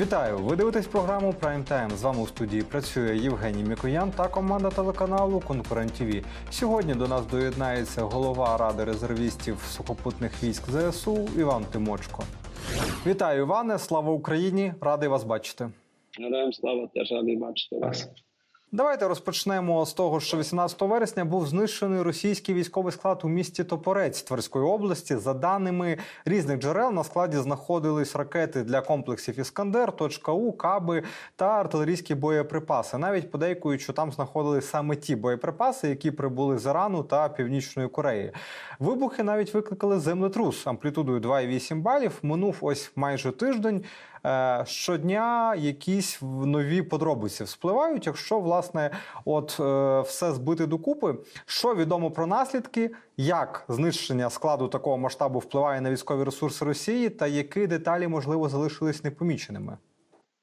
Вітаю! Ви дивитесь програму Prime Time. З вами у студії працює Євгеній Мікоян та команда телеканалу Конкурент ТВ. Сьогодні до нас доєднається голова ради резервістів сухопутних військ ЗСУ Іван Тимочко. Вітаю, Іване! Слава Україні! Радий вас бачити. Героям слава теж радий бачити вас. Давайте розпочнемо з того, що 18 вересня був знищений російський військовий склад у місті Топорець Тверської області. За даними різних джерел, на складі знаходились ракети для комплексів Іскандер, точка У, каби та артилерійські боєприпаси. Навіть подейкують, що там знаходились саме ті боєприпаси, які прибули з Ірану та Північної Кореї. Вибухи навіть викликали землетрус амплітудою 2,8 балів. Минув ось майже тиждень. Е, Щодня якісь нові подробиці вспливають. Якщо власне от е, все збити докупи, що відомо про наслідки, як знищення складу такого масштабу впливає на військові ресурси Росії, та які деталі можливо залишились непоміченими?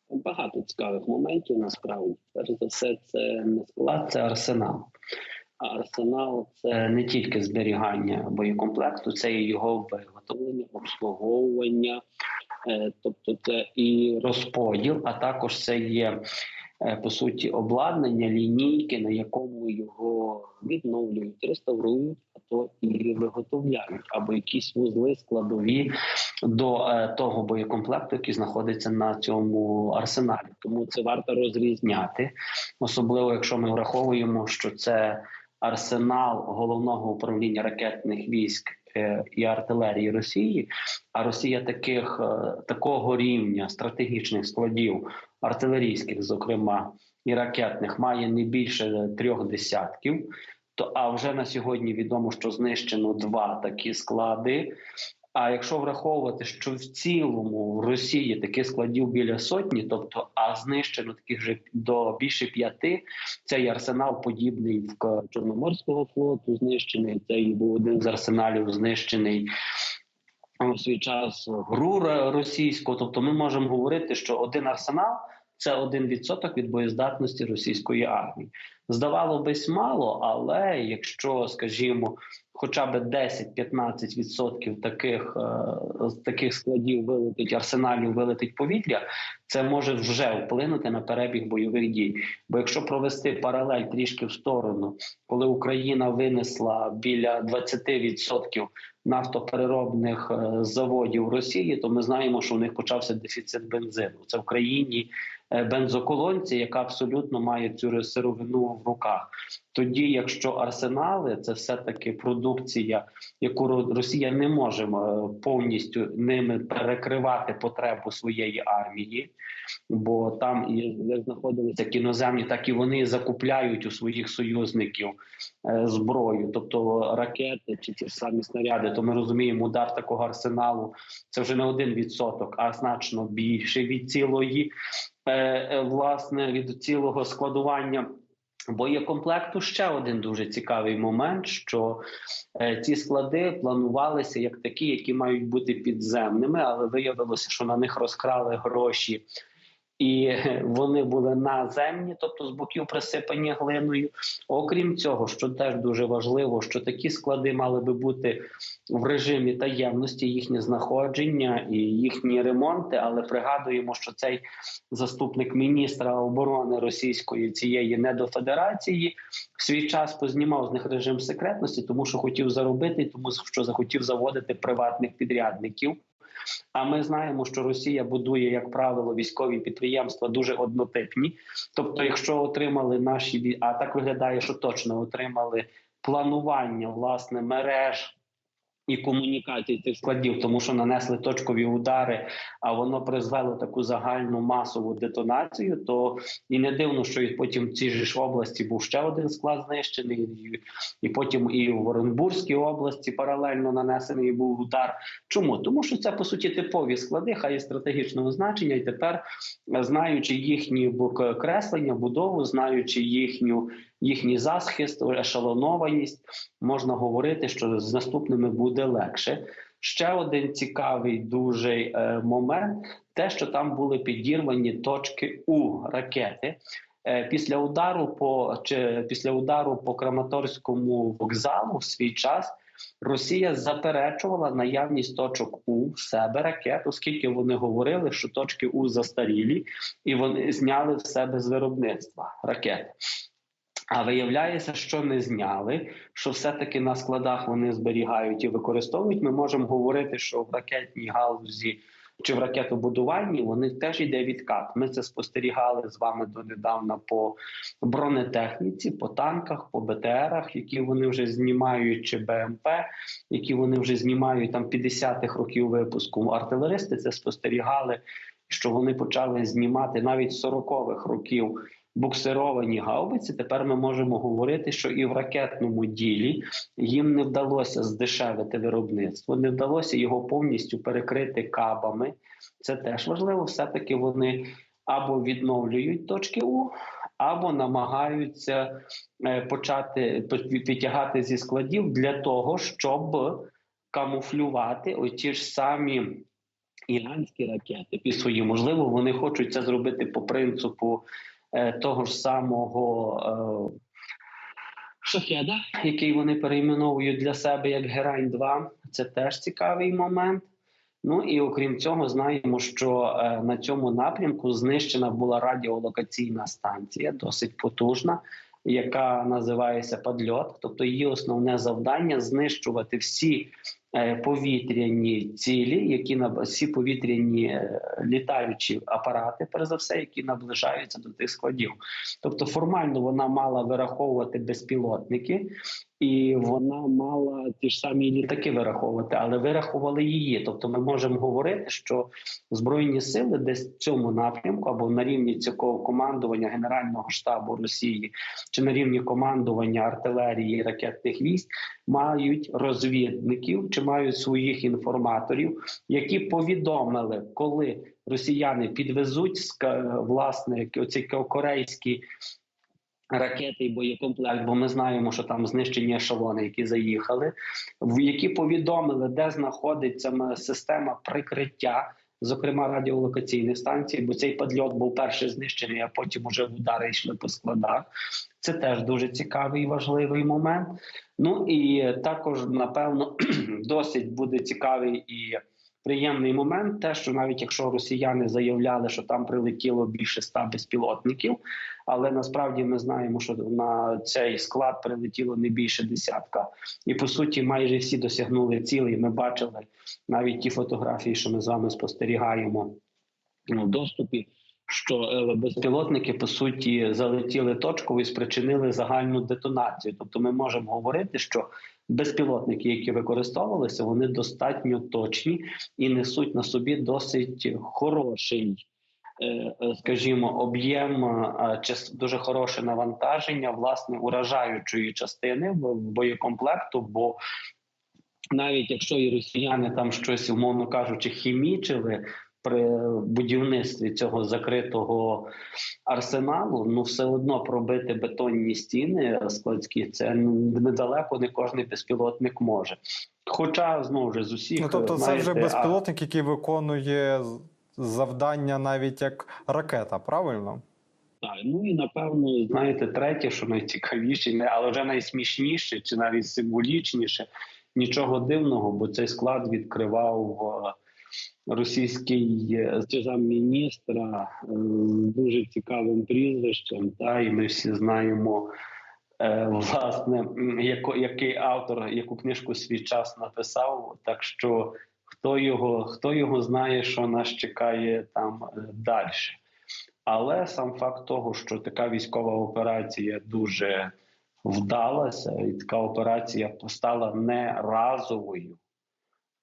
Багато цікавих моментів насправді. Перш за все, це не склад, це арсенал. А арсенал це не тільки зберігання боєкомплекту, це і його виготовлення, обслуговування, тобто це і розподіл, а також це є е, по суті обладнання, лінійки, на якому його відновлюють, реставрують, а то і виготовляють, або якісь вузли складові до е, того боєкомплекту, який знаходиться на цьому арсеналі. Тому це варто розрізняти, особливо якщо ми враховуємо, що це арсенал головного управління ракетних військ е, і артилерії Росії. А Росія таких е, такого рівня стратегічних складів артилерійських, зокрема і ракетних, має не більше трьох десятків. То а вже на сьогодні відомо, що знищено два такі склади. А якщо враховувати, що в цілому в Росії таких складів біля сотні, тобто а знищено таких же до більше п'яти, цей арсенал подібний в Чорноморського флоту, знищений цей був один з арсеналів, знищений у свій час ГРУ російського. Тобто, ми можемо говорити, що один арсенал це один відсоток від боєздатності російської армії. Здавало бись мало, але якщо, скажімо, хоча б 10-15% таких, е, таких складів вилетить арсеналів, вилетить повітря, це може вже вплинути на перебіг бойових дій. Бо якщо провести паралель трішки в сторону, коли Україна винесла біля 20% нафтопереробних е, заводів Росії, то ми знаємо, що у них почався дефіцит бензину. Це в країні е, бензоколонці, яка абсолютно має цю сировину в руках. Тоді, якщо арсенали, це все таки продукція, яку Росія не може е, повністю ними перекривати потребу своєї армії, бо там і де знаходилися кіноземні, так і вони закупляють у своїх союзників е, зброю, тобто ракети чи ті ж самі снаряди. То ми розуміємо, удар такого арсеналу це вже не один відсоток, а значно більше від цілої е, е, власне від цілого складування. Боєкомплекту ще один дуже цікавий момент, що е, ці склади планувалися як такі, які мають бути підземними, але виявилося, що на них розкрали гроші. І вони були наземні, тобто з боків присипані глиною. Окрім цього, що теж дуже важливо, що такі склади мали би бути в режимі таємності, їхнє знаходження і їхні ремонти. Але пригадуємо, що цей заступник міністра оборони російської цієї недофедерації в свій час познімав з них режим секретності, тому що хотів заробити, тому що захотів заводити приватних підрядників. А ми знаємо, що Росія будує, як правило, військові підприємства дуже однотипні. Тобто, якщо отримали наші а так виглядає, що точно отримали планування власне мереж. І комунікацій цих складів, тому що нанесли точкові удари, а воно призвело таку загальну масову детонацію. То і не дивно, що і потім в цій ж області був ще один склад знищений, і, і потім і в Оренбурзькій області паралельно нанесений був удар. Чому? Тому що це по суті типові склади, хай стратегічного значення, і тепер, знаючи їхні креслення, будову, знаючи їхню їхній захист, ешелонованість, можна говорити, що з наступними буде легше. Ще один цікавий дуже е, момент: те, що там були підірвані точки У ракети. Е, Після удару по чи після удару по Краматорському вокзалу в свій час Росія заперечувала наявність точок У себе ракет, оскільки вони говорили, що точки У застарілі, і вони зняли в себе з виробництва ракет. А виявляється, що не зняли, що все-таки на складах вони зберігають і використовують. Ми можемо говорити, що в ракетній галузі чи в ракетобудуванні вони теж йде відкат. Ми це спостерігали з вами донедавна по бронетехніці, по танках, по БТРах, які вони вже знімають, чи БМП, які вони вже знімають там 50-х років випуску. Артилеристи це спостерігали, що вони почали знімати навіть 40-х років буксировані гаубиці. Тепер ми можемо говорити, що і в ракетному ділі їм не вдалося здешевити виробництво, не вдалося його повністю перекрити кабами. Це теж важливо. Все таки вони або відновлюють точки У, або намагаються е, почати підтягати зі складів для того, щоб камуфлювати оті ж самі іранські ракети під свої. Можливо, вони хочуть це зробити по принципу того ж самого. Е, Шахеда, який вони перейменовують для себе як Герань 2 це теж цікавий момент. Ну і окрім цього, знаємо, що е, на цьому напрямку знищена була радіолокаційна станція, досить потужна, яка називається Падльот. Тобто її основне завдання знищувати всі е, повітряні цілі, які всі повітряні е, літаючі апарати, перш за все, які наближаються до тих складів. Тобто, формально вона мала вираховувати безпілотники. І вона мала ті ж самі літаки вираховувати, але вирахували її. Тобто, ми можемо говорити, що збройні сили десь в цьому напрямку або на рівні цього командування Генерального штабу Росії чи на рівні командування артилерії ракетних військ мають розвідників чи мають своїх інформаторів, які повідомили, коли росіяни підвезуть власне оці корейські ракети і боєкомплект, бо ми знаємо, що там знищені ешелони, які заїхали, в які повідомили, де знаходиться система прикриття. Зокрема, радіолокаційних станцій, бо цей подльот був перший знищений, а потім уже удари йшли по складах. Це теж дуже цікавий і важливий момент. Ну і також, напевно, досить буде цікавий і приємний момент, те, що навіть якщо росіяни заявляли, що там прилетіло більше ста безпілотників, але насправді ми знаємо, що на цей склад прилетіло не більше десятка, і по суті, майже всі досягнули цілей. Ми бачили навіть ті фотографії, що ми з вами спостерігаємо ну, в доступі. Що е, безпілотники по суті залетіли точково і спричинили загальну детонацію. Тобто, ми можемо говорити, що безпілотники, які використовувалися, вони достатньо точні і несуть на собі досить хороший, е, е, скажімо, об'єм е, дуже хороше навантаження власне уражаючої частини боєкомплекту. Бо навіть якщо і росіяни там щось, умовно кажучи, хімічили при будівництві цього закритого арсеналу, ну все одно пробити бетонні стіни складські, це недалеко не кожний безпілотник може. Хоча знову ж з усіх Ну тобто, це вже безпілотник, який виконує завдання навіть як ракета, правильно? Так, ну і напевно, знаєте, третє, що найцікавіше, але вже найсмішніше чи навіть символічніше. Нічого дивного, бо цей склад відкривав е, російський е, замміністра е, з дуже цікавим прізвищем. Та і ми всі знаємо. е, Власне, яко, який автор яку книжку свій час написав, так що хто його, хто його знає, що нас чекає там далі. Але сам факт того, що така військова операція дуже вдалася, і така операція стала не разовою,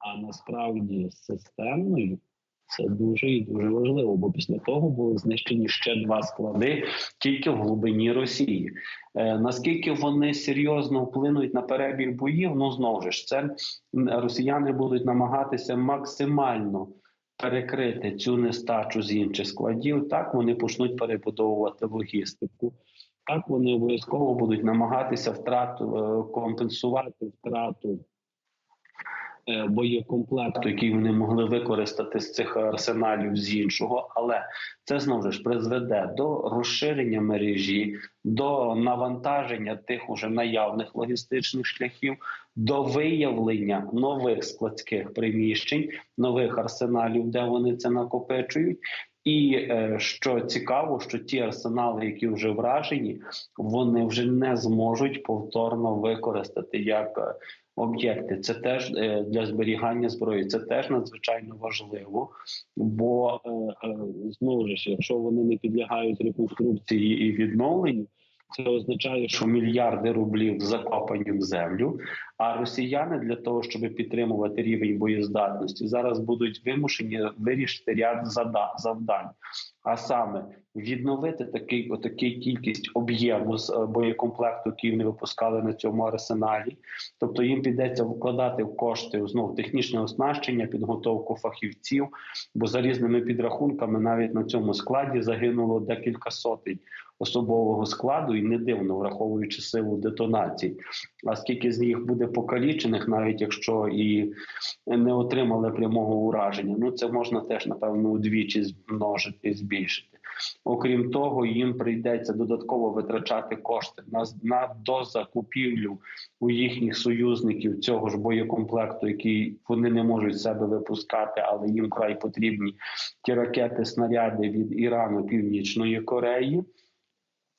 а насправді системною. Це дуже і дуже важливо, бо після того були знищені ще два склади тільки в глибині Росії. Е, наскільки вони серйозно вплинуть на перебіг боїв? Ну знову ж це росіяни будуть намагатися максимально перекрити цю нестачу з інших складів. Так вони почнуть перебудовувати логістику. Так вони обов'язково будуть намагатися втрату е, компенсувати втрату боєкомплекту, який вони могли використати з цих арсеналів з іншого, але це знову ж призведе до розширення мережі, до навантаження тих уже наявних логістичних шляхів, до виявлення нових складських приміщень, нових арсеналів, де вони це накопичують. І е, що цікаво, що ті арсенали, які вже вражені, вони вже не зможуть повторно використати як е, об'єкти. Це теж е, для зберігання зброї. Це теж надзвичайно важливо, бо е, е, знову ж, якщо вони не підлягають реконструкції і відновленню. Це означає, що мільярди рублів закопані в землю. А росіяни для того, щоб підтримувати рівень боєздатності, зараз будуть вимушені вирішити ряд завдань. А саме відновити такий отакий кількість об'єму з е, боєкомплекту, який вони випускали на цьому арсеналі. Тобто їм підеться вкладати в кошти знов технічне оснащення, підготовку фахівців. Бо за різними підрахунками навіть на цьому складі загинуло декілька сотень особового складу, і не дивно, враховуючи силу детонацій. А скільки з них буде покалічених, навіть якщо і не отримали прямого ураження, ну це можна теж напевно удвічі змножити і збільшити. Окрім того, їм прийдеться додатково витрачати кошти на, на дозакупівлю у їхніх союзників цього ж боєкомплекту, який вони не можуть себе випускати, але їм край потрібні ті ракети, снаряди від Ірану, Північної Кореї.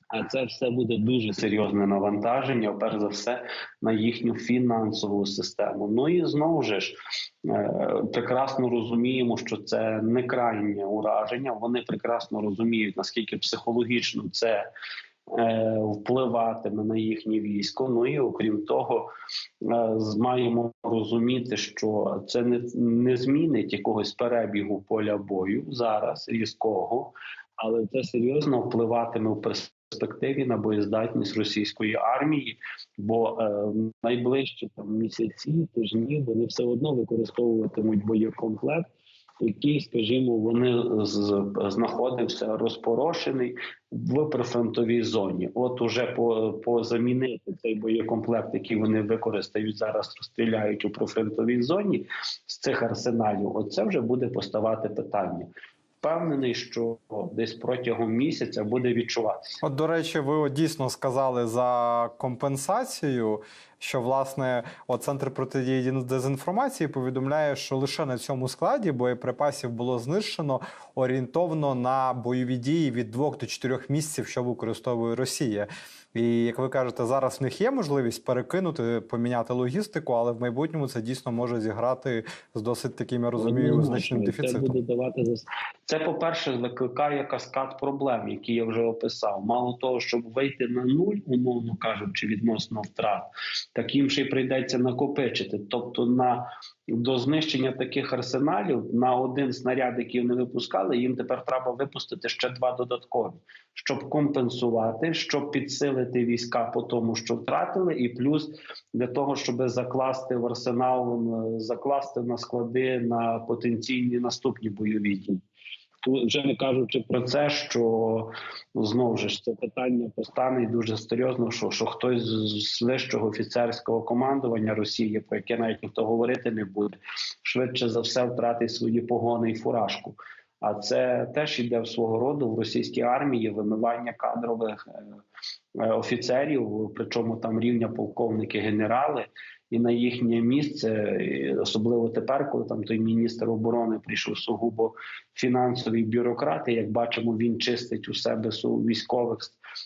А це все буде дуже серйозне навантаження, перш за все, на їхню фінансову систему. Ну і знову ж е, прекрасно розуміємо, що це не крайнє ураження. Вони прекрасно розуміють, наскільки психологічно це е, впливатиме на їхнє військо. Ну і окрім того, е, маємо розуміти, що це не, не змінить якогось перебігу поля бою зараз різкого, але це серйозно впливатиме в на боєздатність російської армії, бо е, найближчі там місяці, тижні вони все одно використовуватимуть боєкомплект. Який, скажімо, вони з, знаходився розпорошений в прифронтовій зоні. От уже по, по замінити цей боєкомплект, який вони використають зараз, розстріляють у прифронтовій зоні з цих арсеналів. Оце вже буде поставати питання. Впевнений, що десь протягом місяця буде відчуватися. От, до речі, ви дійсно сказали за компенсацію, що власне от центр протидії дезінформації повідомляє, що лише на цьому складі боєприпасів було знищено орієнтовно на бойові дії від двох до чотирьох місяців, що використовує Росія. І як ви кажете, зараз в них є можливість перекинути, поміняти логістику, але в майбутньому це дійсно може зіграти з досить таким, я розумію, значним і Це дефіцитом. буде давати за це. По перше, викликає каскад проблем, які я вже описав. Мало того, щоб вийти на нуль, умовно кажучи, відносно втрат, так їм ще й прийдеться накопичити. Тобто, на до знищення таких арсеналів на один снаряд, який вони випускали, їм тепер треба випустити ще два додаткові, щоб компенсувати, щоб підсилити війська по тому, що втратили, і плюс для того, щоб закласти в арсенал, закласти на склади на потенційні наступні бойові дії. Вже не кажучи про це, що ну, знову ж це питання постане і дуже серйозно, що, що хтось з з вищого офіцерського командування Росії, про яке навіть ніхто говорити не буде, швидше за все втратить свої погони і фуражку. А це теж йде в свого роду в російській армії вимивання кадрових е, е, офіцерів, причому там рівня полковники, генерали, і на їхнє місце, особливо тепер, коли там той міністр оборони прийшов сугубо фінансовий бюрократ, і як бачимо, він чистить у себе су- військових.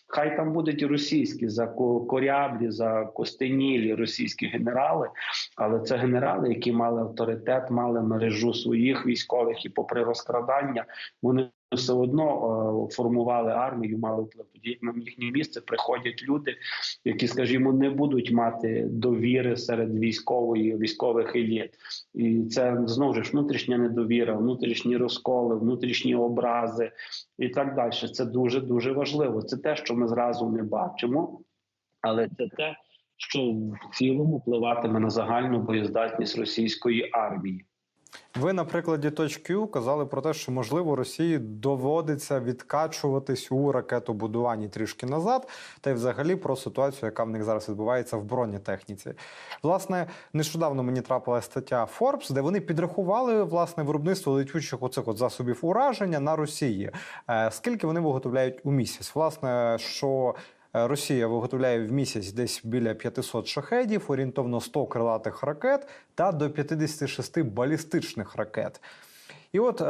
Хай там будуть російські за коряблі, за костенілі російські генерали, але це генерали, які мали авторитет, мали мережу своїх військових, і попри розкрадання, вони все одно е, формували армію, мали вплив. На їхнє місце приходять люди, які, скажімо, не будуть мати довіри серед військової військових еліт. І це знову ж внутрішня недовіра, внутрішні розколи, внутрішні образи і так далі. Це дуже дуже важливо. Це те, що ми зразу не бачимо, але це те, що в цілому впливатиме на загальну боєздатність російської армії. Ви на прикладі точки казали про те, що можливо Росії доводиться відкачуватись у ракетобудуванні трішки назад, та й взагалі про ситуацію, яка в них зараз відбувається в бронетехніці. Власне, нещодавно мені трапила стаття Forbes, де вони підрахували власне виробництво летючих оцих от засобів ураження на Росії. Е, Скільки вони виготовляють у місяць? Власне, що Росія виготовляє в місяць десь біля 500 шахедів, орієнтовно 100 крилатих ракет та до 56 балістичних ракет. І от, е,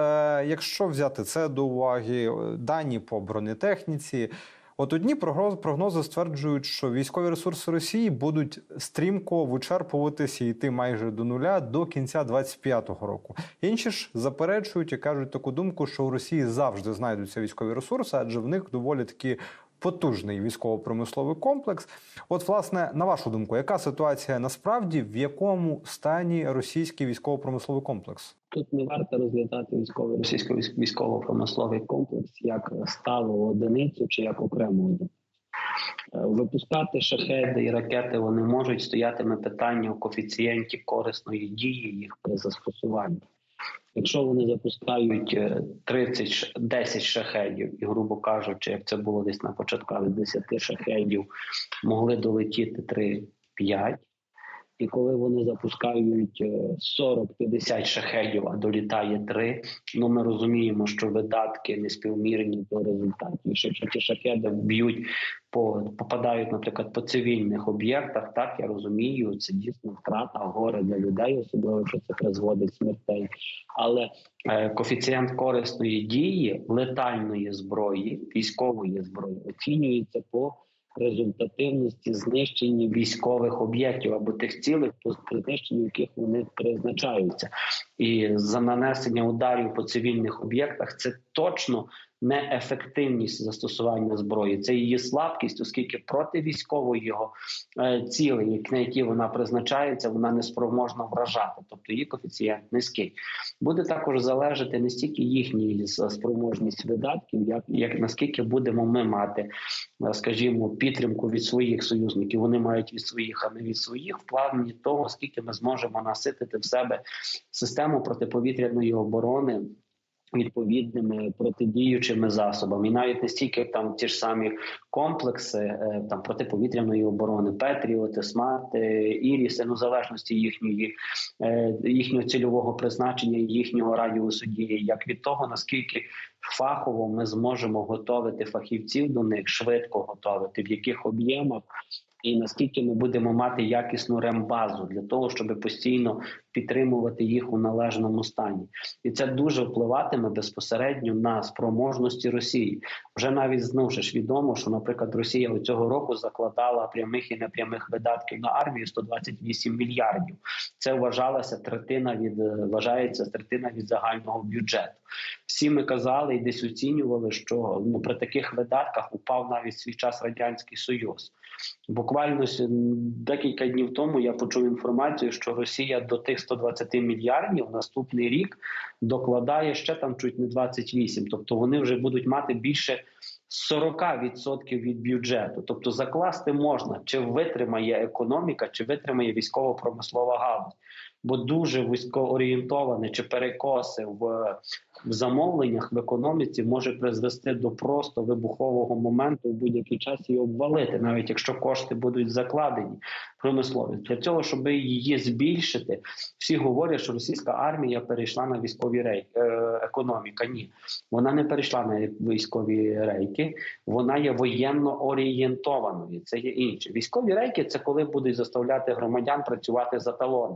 якщо взяти це до уваги, е, дані по бронетехніці, от одні прогнози стверджують, що військові ресурси Росії будуть стрімко вичерпуватися і йти майже до нуля до кінця 25-го року. Інші ж заперечують і кажуть таку думку, що у Росії завжди знайдуться військові ресурси, адже в них доволі такі потужний військово-промисловий комплекс. От, власне, на вашу думку, яка ситуація насправді в якому стані російський військово-промисловий комплекс? Тут не варто розглядати військовий російсько військово-промисловий комплекс як сталу одиницю чи як окрему одиницю. Е, Випускати шахеди і ракети вони можуть стоятиме питання у коефіцієнті корисної дії їх при застосуванні. Якщо вони запускають е, 30, ш- 10 шахедів, і, грубо кажучи, як це було десь на початку 10 шахедів, могли долетіти 3-5, і коли вони запускають е, 40-50 шахедів, а долітає 3, ну ми розуміємо, що видатки неспівмірні до результатів. Якщо ті шахеди б'ють по попадають, наприклад, по цивільних об'єктах, так я розумію, це дійсно втрата горе для людей, особливо якщо це призводить смертей. Але е, коефіцієнт корисної дії летальної зброї, військової зброї оцінюється по результативності знищення військових об'єктів або тих цілих, при знищенні яких вони призначаються, і за нанесення ударів по цивільних об'єктах це точно не ефективність застосування зброї, це її слабкість, оскільки проти військової його е, як- на які вона призначається, вона не спроможна вражати, тобто її коефіцієнт низький. Буде також залежати не стільки їхній с- спроможність видатків, як, як наскільки будемо ми мати, е, скажімо, підтримку від своїх союзників. Вони мають від своїх, а не від своїх в плані того, скільки ми зможемо наситити в себе систему протиповітряної оборони відповідними протидіючими засобами, і навіть не стільки там ті ж самі комплекси е, там протиповітряної оборони, Петріоти, Смарт, е, Іріси, ну в залежності їхньої е, їхнього цільового призначення, їхнього радіусу дії, як від того наскільки фахово ми зможемо готовити фахівців до них, швидко готовити, в яких об'ємах. І наскільки ми будемо мати якісну рембазу для того, щоб постійно підтримувати їх у належному стані, і це дуже впливатиме безпосередньо на спроможності Росії. Вже навіть знову ж відомо, що, наприклад, Росія цього року закладала прямих і непрямих видатків на армію 128 мільярдів. Це вважалася третина від е, вважається третина від загального бюджету. Всі ми казали і десь оцінювали, що ну при таких видатках упав навіть свій час радянський союз. Буквально декілька днів тому я почув інформацію, що Росія до тих 120 мільярдів наступний рік докладає ще там чуть не 28. Тобто вони вже будуть мати більше 40% від бюджету. Тобто закласти можна, чи витримає економіка, чи витримає військово-промислова галузь. Бо дуже військоорієнтоване чи перекоси в, в замовленнях в економіці може призвести до просто вибухового моменту в будь-який час і обвалити, навіть якщо кошти будуть закладені промислові. Для цього, щоб її збільшити, всі говорять, що російська армія перейшла на військові рейки. Е, економіка. Ні, вона не перейшла на військові рейки, вона є воєнно орієнтованою. Це є інше. Військові рейки це коли будуть заставляти громадян працювати за талони.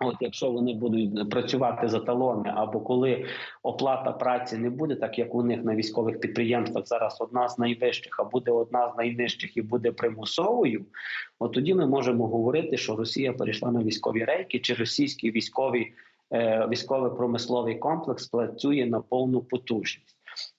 От якщо вони будуть працювати за талони, або коли оплата праці не буде, так як у них на військових підприємствах зараз одна з найвищих, а буде одна з найнижчих і буде примусовою, от тоді ми можемо говорити, що Росія перейшла на військові рейки, чи російський військовий е, військовий промисловий комплекс працює на повну потужність.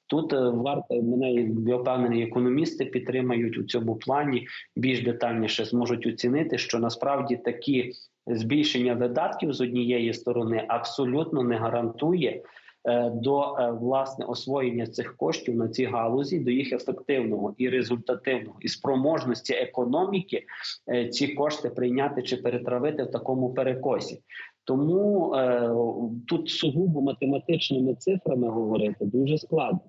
Тут е, варто мене я впевнений, економісти підтримають у цьому плані більш детальніше зможуть оцінити, що насправді такі збільшення видатків з однієї сторони абсолютно не гарантує е, до е, власне освоєння цих коштів на цій галузі, до їх ефективного і результативного і спроможності економіки е, ці кошти прийняти чи перетравити в такому перекосі. Тому е, тут сугубо математичними цифрами говорити дуже складно.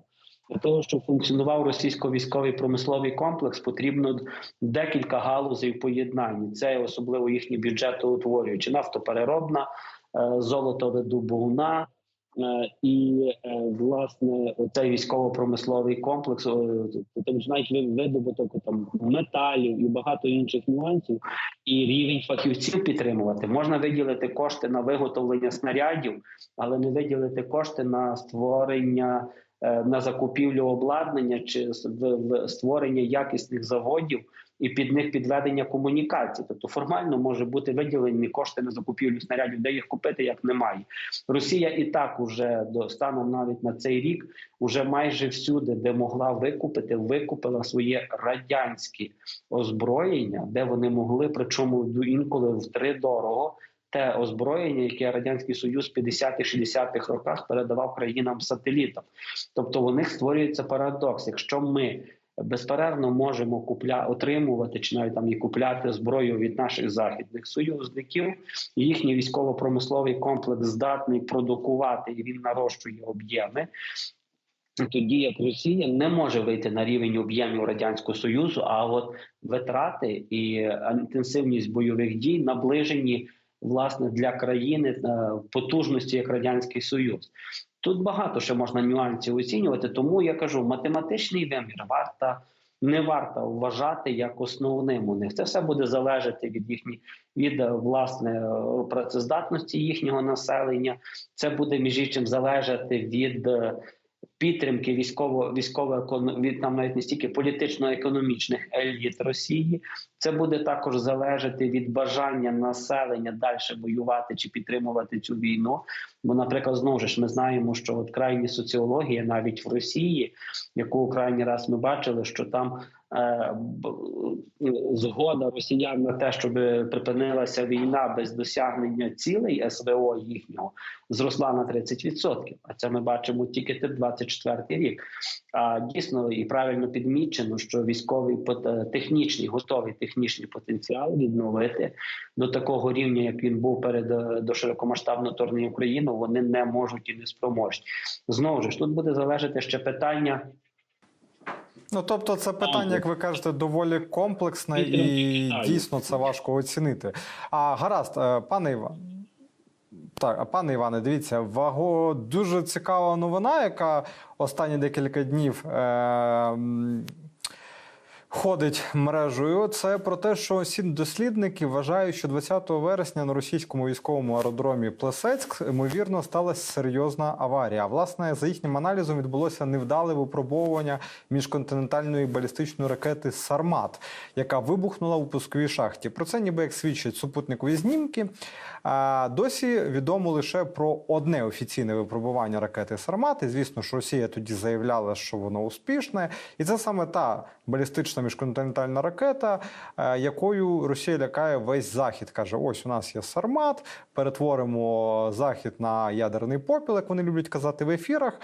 Для того, щоб функціонував російсько-військовий промисловий комплекс, потрібно декілька галузей в поєднанні. Це особливо їхні бюджетоутворюючі нафтопереробна, е, золотовидобувна е, і е, власне цей військово-промисловий комплекс. Там ж навіть ви- видобуток там металів і багато інших нюансів, і рівень фахівців підтримувати. Можна виділити кошти на виготовлення снарядів, але не виділити кошти на створення. Е, На закупівлю обладнання чи в- в створення якісних заводів і під них підведення комунікацій. Тобто формально може бути виділені кошти на закупівлю снарядів, де їх купити, як немає. Росія і так уже до станом навіть на цей рік уже майже всюди, де могла викупити, викупила своє радянське озброєння, де вони могли, причому інколи втри дорого. Те озброєння, яке радянський союз в 50-60-х роках передавав країнам сателітам. Тобто у них створюється парадокс. Якщо ми безперервно можемо купля отримувати чи навіть там і купляти зброю від наших західних союзників, їхній військово-промисловий комплекс здатний продукувати і він нарощує об'єми. Тоді як Росія не може вийти на рівень об'ємів радянського союзу, а от витрати і інтенсивність бойових дій наближені власне для країни е, потужності як радянський союз. Тут багато ще можна нюансів оцінювати, тому я кажу, математичний вимір варта не варто вважати як основним у них. Це все буде залежати від їхні від е, власне е, працездатності їхнього населення. Це буде між іншим залежати від. Підтримки військово військово від там навіть не стільки політично-економічних еліт Росії, це буде також залежати від бажання населення далі воювати чи підтримувати цю війну. Бо, наприклад, знову ж ми знаємо, що от крайні соціологія навіть в Росії, яку крайній раз ми бачили, що там згода росіян на те, щоб припинилася війна без досягнення цілей СВО їхнього, зросла на 30%. А це ми бачимо тільки тип 24 рік. А дійсно і правильно підмічено, що військовий е, технічний готовий технічний потенціал відновити до такого рівня, як він був перед е, до широкомасштабного вторгнення в Україну, вони не можуть і не спроможні. Знову ж тут буде залежати ще питання. Ну тобто, це питання, як ви кажете, доволі комплексне і дійсно це важко оцінити. А гаразд, е, пане Іван. Так, пане Іване, дивіться, ваго дуже цікава новина, яка останні декілька днів е, ходить мережею. Це про те, що всі дослідники вважають, що 20 вересня на російському військовому аеродромі Плесецьк ймовірно сталася серйозна аварія. Власне, за їхнім аналізом відбулося невдале випробовування міжконтинентальної балістичної ракети Сармат, яка вибухнула у пусковій шахті. Про це ніби як свідчать супутникові знімки. А досі відомо лише про одне офіційне випробування ракети Сармат. І звісно, що Росія тоді заявляла, що воно успішне, і це саме та балістична міжконтинентальна ракета, е, якою Росія лякає весь захід. каже: ось у нас є Сармат, перетворимо захід на ядерний попіл, як вони люблять казати в ефірах.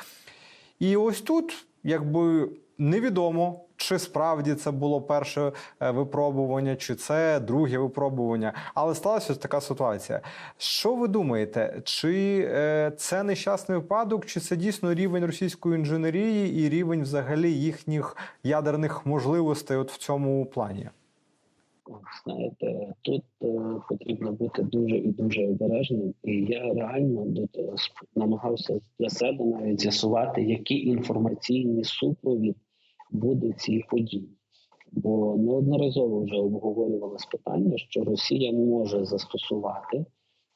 І ось тут, якби невідомо, чи справді це було перше е, випробування, чи це друге випробування. Але сталася така ситуація. Що ви думаєте, чи е, це нещасний випадок, чи це дійсно рівень російської інженерії і рівень взагалі їхніх ядерних можливостей от в цьому плані? Знаєте, тут е, потрібно бути дуже і дуже обережним. І я реально намагався для себе навіть з'ясувати, який інформаційний супровід буде цій події. Бо неодноразово вже обговорювалось питання, що Росія може застосувати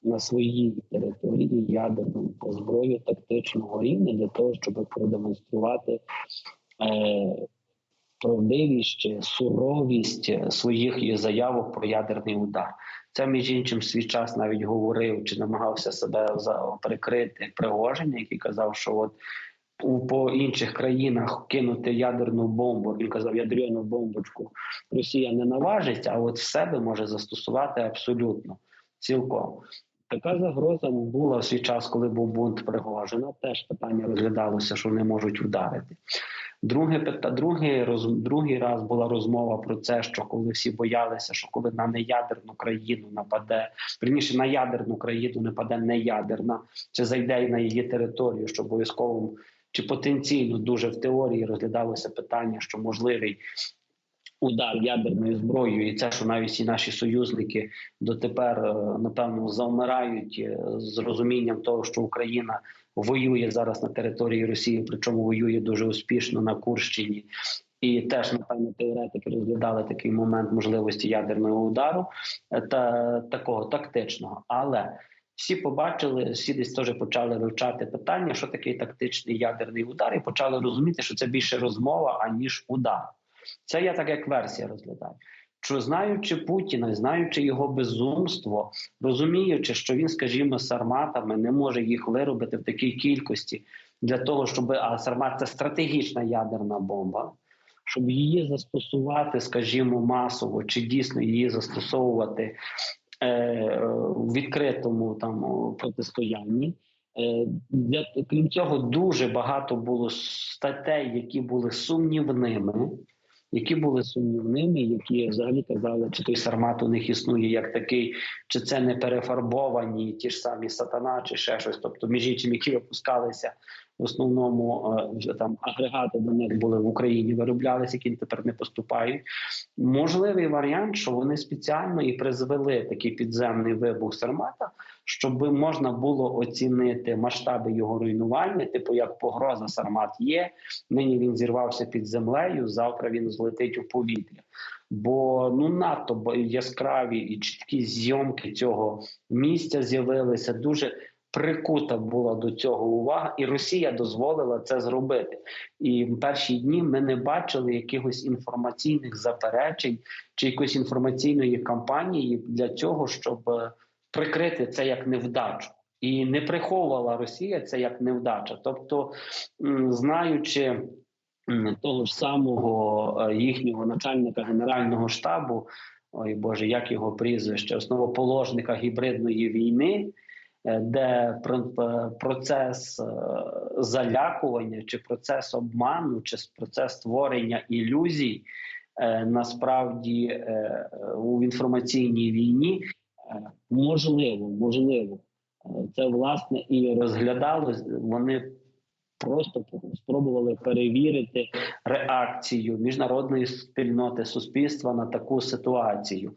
на своїй території ядерну зброю тактичного рівня для того, щоб продемонструвати е, правдивість, суровість своїх заявок про ядерний удар. Це між іншим свій час навіть говорив чи намагався себе прикрити Пригожин, який казав, що от у по інших країнах кинути ядерну бомбу. Він казав, ядерну бомбочку Росія не наважиться, а от в себе може застосувати абсолютно цілком. Така загроза була в свій час, коли був бунт Пригожина. Теж питання розглядалося, що вони можуть вдарити. Друге пита, другий роз, другий раз була розмова про це, що коли всі боялися, що коли на неядерну країну нападе, верніше на ядерну країну нападе неядерна, чи зайде на її територію, що обов'язково чи потенційно дуже в теорії розглядалося питання, що можливий удар ядерною зброєю, і це, що навіть всі наші союзники дотепер е, напевно завмирають е, з розумінням того, що Україна воює зараз на території Росії, причому воює дуже успішно на Курщині. І теж напевно теоретики розглядали такий момент можливості ядерного удару е, та такого тактичного. Але всі побачили, всі десь теж почали вивчати питання, що таке тактичний ядерний удар, і почали розуміти, що це більше розмова аніж удар. Це я так як версія розглядаю. Що знаючи Путіна, знаючи його безумство, розуміючи, що він, скажімо, з арматами не може їх виробити в такій кількості для того, щоб а сармат це стратегічна ядерна бомба, щоб її застосувати, скажімо, масово, чи дійсно її застосовувати в відкритому там протистоянні. Е, Для крім цього, дуже багато було статей, які були сумнівними, які були сумнівними, які взагалі казали, чи той сармат у них існує як такий, чи це не перефарбовані ті ж самі сатана, чи ще щось. Тобто між іншим, які випускалися в основному е, вже там агрегати до них були в Україні, вироблялися, які тепер не поступають. Можливий варіант, що вони спеціально і призвели такий підземний вибух Сармата, щоб можна було оцінити масштаби його руйнування, типу як погроза Сармат є. Нині він зірвався під землею. Завтра він злетить у повітря. Бо ну надто яскраві і чіткі зйомки цього місця з'явилися. Дуже прикута була до цього увага, і Росія дозволила це зробити. І в перші дні ми не бачили якихось інформаційних заперечень чи якоїсь інформаційної кампанії для цього, щоб е, прикрити це як невдачу. І не приховувала Росія це як невдача. Тобто, знаючи того ж самого е, їхнього начальника генерального штабу, ой Боже, як його прізвище, основоположника гібридної війни, де про- е, процес е, залякування, чи процес обману, чи процес створення ілюзій е, насправді е, у інформаційній війні е, можливо, можливо, е, це власне і розглядалось. Вони просто спробували перевірити реакцію міжнародної спільноти суспільства на таку ситуацію.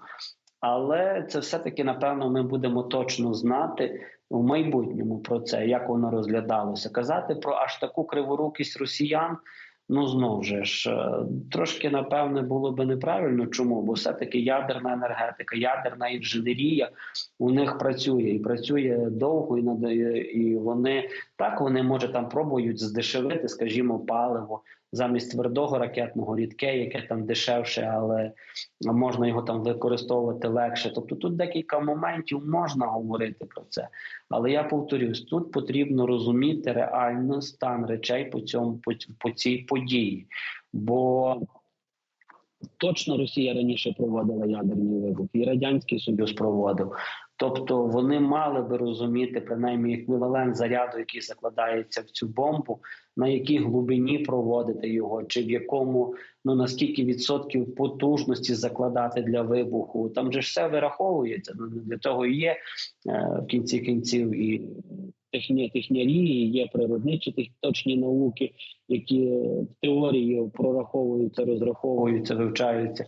Але це все-таки, напевно, ми будемо точно знати в майбутньому про це, як воно розглядалося. Казати про аж таку криворукість росіян. Ну знову ж е, трошки напевне було би неправильно. Чому? Бо все-таки ядерна енергетика, ядерна інженерія у них працює і працює довго, і надає, і вони так вони може там пробують здешевити, скажімо, паливо замість твердого ракетного рідке, яке там дешевше, але можна його там використовувати легше. Тобто тут декілька моментів можна говорити про це. Але я повторюсь, тут потрібно розуміти реально стан речей по цьому по, по цій події. Бо точно Росія раніше проводила ядерні вибухи, і Радянський Союз проводив. Тобто вони мали би розуміти принаймні еквівалент заряду, який закладається в цю бомбу, на якій глибині проводити його, чи в якому ну наскільки відсотків потужності закладати для вибуху. Там же ж все вираховується. Ну, Для того і є е, в кінці кінців і техні, технярії, є природничі точні науки, які в теорії прораховуються, розраховуються, вивчаються.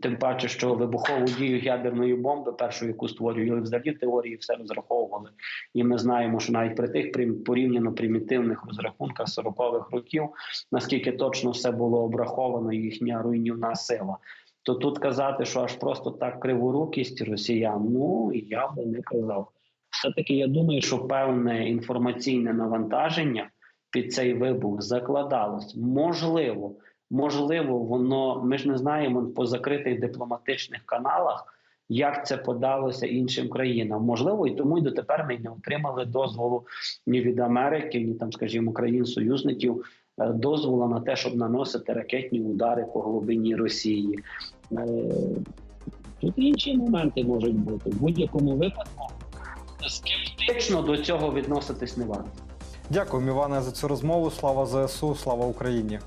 Тим паче, що вибухову дію ядерної бомби, першу, яку створювали взагалі теорії, все розраховували. І ми знаємо, що навіть при тих порівняно примітивних розрахунках 40-х років, наскільки точно все було обраховано, їхня руйнівна сила. То тут казати, що аж просто так криворукість росіян, ну я би не казав. Все-таки я думаю, що певне інформаційне навантаження під цей вибух закладалось. Можливо, можливо, воно ми ж не знаємо по закритих дипломатичних каналах, як це подалося іншим країнам. Можливо, і тому й дотепер ми не отримали дозволу ні від Америки, ні там, скажімо, країн-союзників е, дозволу на те, щоб наносити ракетні удари по глибині Росії. Е, Тут інші моменти можуть бути в будь-якому випадку. Скептично до цього відноситись не варто. Дякую, Іване, за цю розмову. Слава ЗСУ, слава Україні.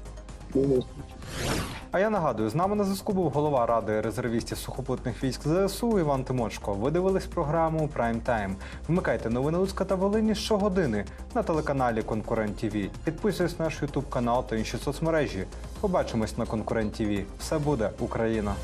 А я нагадую, з нами на зв'язку був голова ради резервістів сухопутних військ ЗСУ Іван Тимочко. Ви дивились програму Прайм Тайм. Вмикайте новини Луцька та Волині щогодини на телеканалі Конкурент ТВ. Підписуйтесь на наш Ютуб канал та інші соцмережі. Побачимось на Конкурент ТВ. Все буде Україна.